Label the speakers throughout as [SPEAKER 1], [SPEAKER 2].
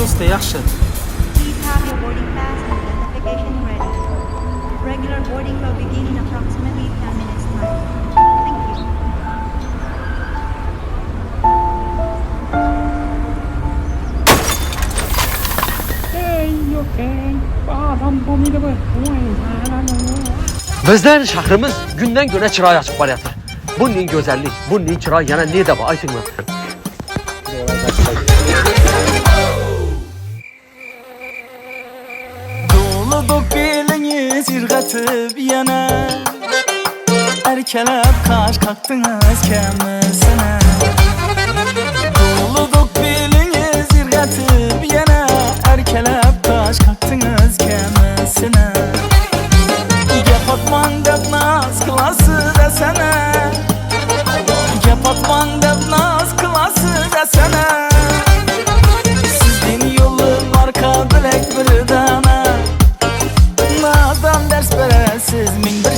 [SPEAKER 1] Şoste yaxşı.
[SPEAKER 2] Regular boarding will begin in approximately 10 minutes time. Thank you.
[SPEAKER 3] Bizden şahrımız günden güne çırağı yana ne de bu, aytın mı?
[SPEAKER 4] yatıp yana Erkelep kaç kalktınız kemisine Kulluduk biliniz irgatip yana Erkelep kaç kalktınız kemisine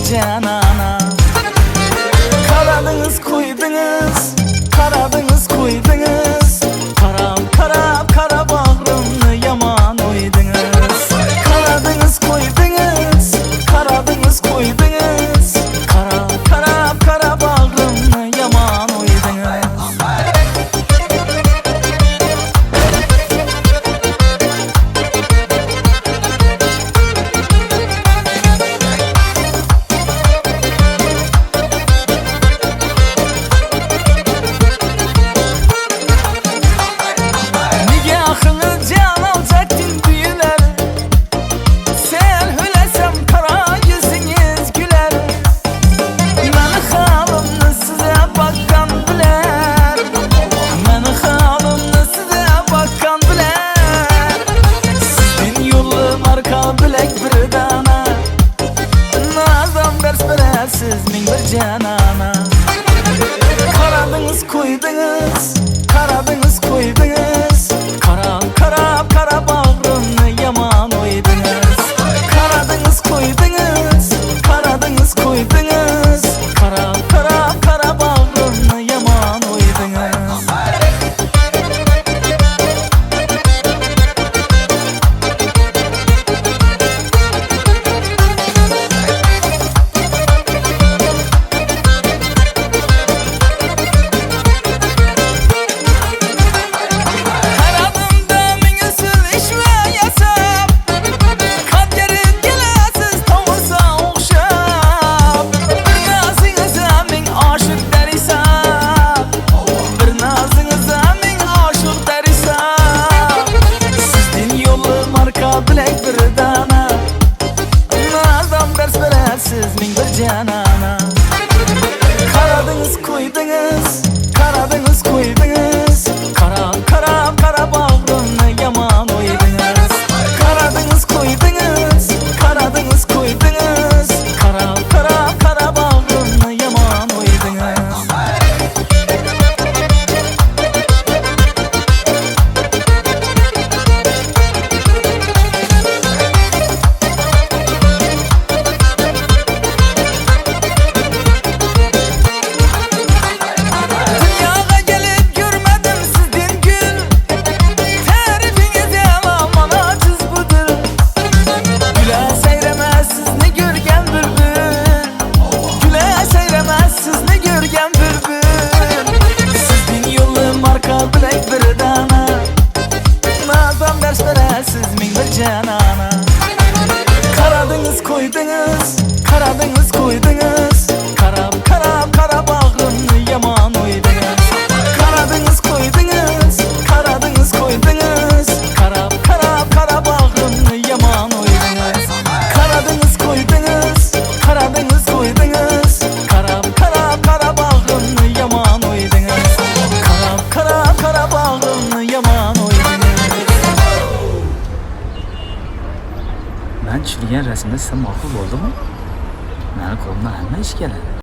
[SPEAKER 4] cana. Karadeniz care Karadeniz koydunuz Siz mingdir na İzmir Canan'a. Karadınız koydunuz, karadınız koydunuz.
[SPEAKER 5] Ben çürüyen resimde size mahcup oldu mu? Məni qolumdan əlmə iş gələr.